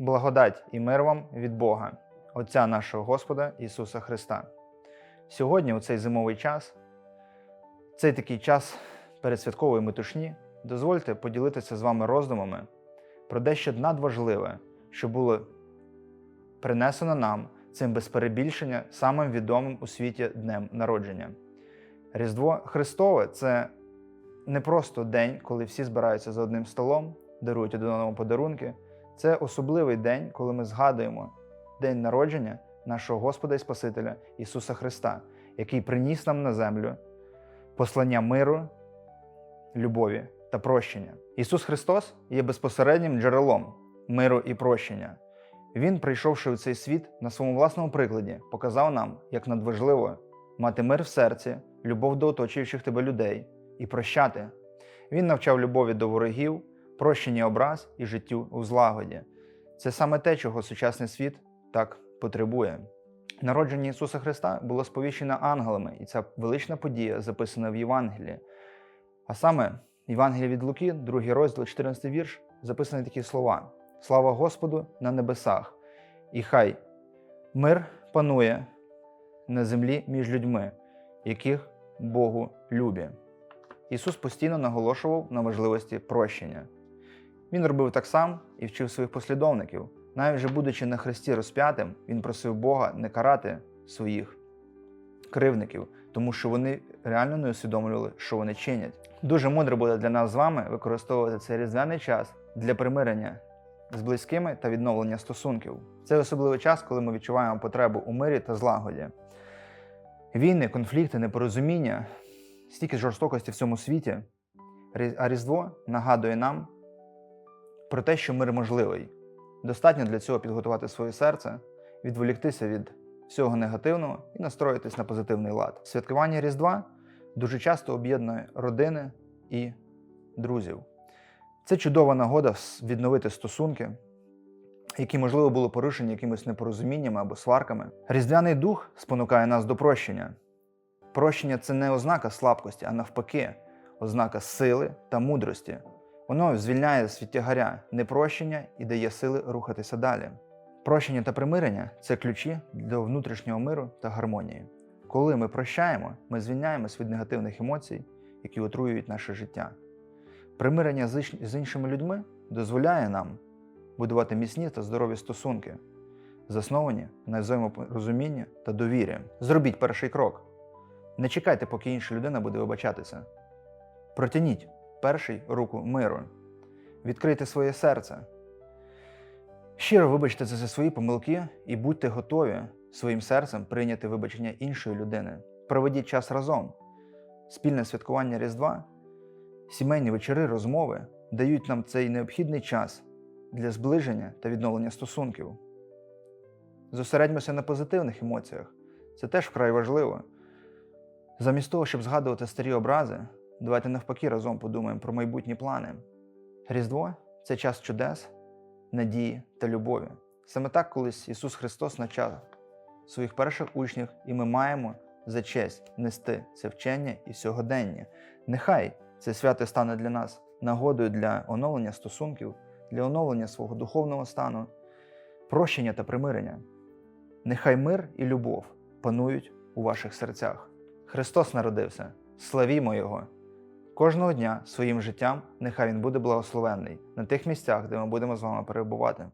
Благодать і мир вам від Бога, Отця нашого Господа Ісуса Христа. Сьогодні, у цей зимовий час, цей такий час передсвяткової метушні, дозвольте поділитися з вами роздумами про дещо надважливе, що було принесено нам цим без перебільшення самим відомим у світі днем народження. Різдво Христове це не просто день, коли всі збираються за одним столом, дарують один одному подарунки. Це особливий день, коли ми згадуємо день народження нашого Господа і Спасителя Ісуса Христа, який приніс нам на землю послання миру, любові та прощення. Ісус Христос є безпосереднім джерелом миру і прощення. Він, прийшовши у цей світ на своєму власному прикладі, показав нам, як надважливо мати мир в серці, любов до оточуючих тебе людей і прощати. Він навчав любові до ворогів, прощення образ і життю у злагоді. Це саме те, чого сучасний світ так потребує. Народження Ісуса Христа було сповіщено ангелами, і ця велична подія записана в Євангелії. А саме в Євангелії від Луки, 2 розділ, 14 вірш, записані такі слова: Слава Господу на небесах, і хай мир панує на землі між людьми, яких Богу любі. Ісус постійно наголошував на важливості прощення. Він робив так само і вчив своїх послідовників. Навіть вже будучи на хресті розп'ятим, він просив Бога не карати своїх кривників, тому що вони реально не усвідомлювали, що вони чинять. Дуже мудро буде для нас з вами використовувати цей різдвяний час для примирення з близькими та відновлення стосунків. Це особливий час, коли ми відчуваємо потребу у мирі та злагоді. Війни, конфлікти, непорозуміння, стільки жорстокості в цьому світі, а Різдво нагадує нам про те, що мир можливий. Достатньо для цього підготувати своє серце, відволіктися від всього негативного і настроїтись на позитивний лад. Святкування Різдва дуже часто об'єднує родини і друзів. Це чудова нагода відновити стосунки, які, можливо, були порушені якимись непорозуміннями або сварками. Різдвяний дух спонукає нас до прощення. Прощення це не ознака слабкості, а навпаки, ознака сили та мудрості. Воно звільняє від тягаря непрощення і дає сили рухатися далі. Прощення та примирення це ключі для внутрішнього миру та гармонії. Коли ми прощаємо, ми звільняємось від негативних емоцій, які отруюють наше життя. Примирення з іншими людьми дозволяє нам будувати міцні та здорові стосунки, засновані на взаєморозумінні та довірі. Зробіть перший крок. Не чекайте, поки інша людина буде вибачатися. Протягніть перший руку миру. Відкрийте своє серце. Щиро вибачте за свої помилки і будьте готові своїм серцем прийняти вибачення іншої людини. Проведіть час разом. Спільне святкування Різдва, сімейні вечори, розмови дають нам цей необхідний час для зближення та відновлення стосунків. Зосередьмося на позитивних емоціях. Це теж вкрай важливо. Замість того, щоб згадувати старі образи, давайте навпаки разом подумаємо про майбутні плани. Різдво це час чудес, надії та любові. Саме так колись Ісус Христос навчав своїх перших учнів, і ми маємо за честь нести це вчення і сьогодення. Нехай це свято стане для нас нагодою для оновлення стосунків, для оновлення свого духовного стану, прощення та примирення. Нехай мир і любов панують у ваших серцях. Христос народився, славімо Його! Кожного дня своїм життям нехай Він буде благословенний на тих місцях, де ми будемо з вами перебувати.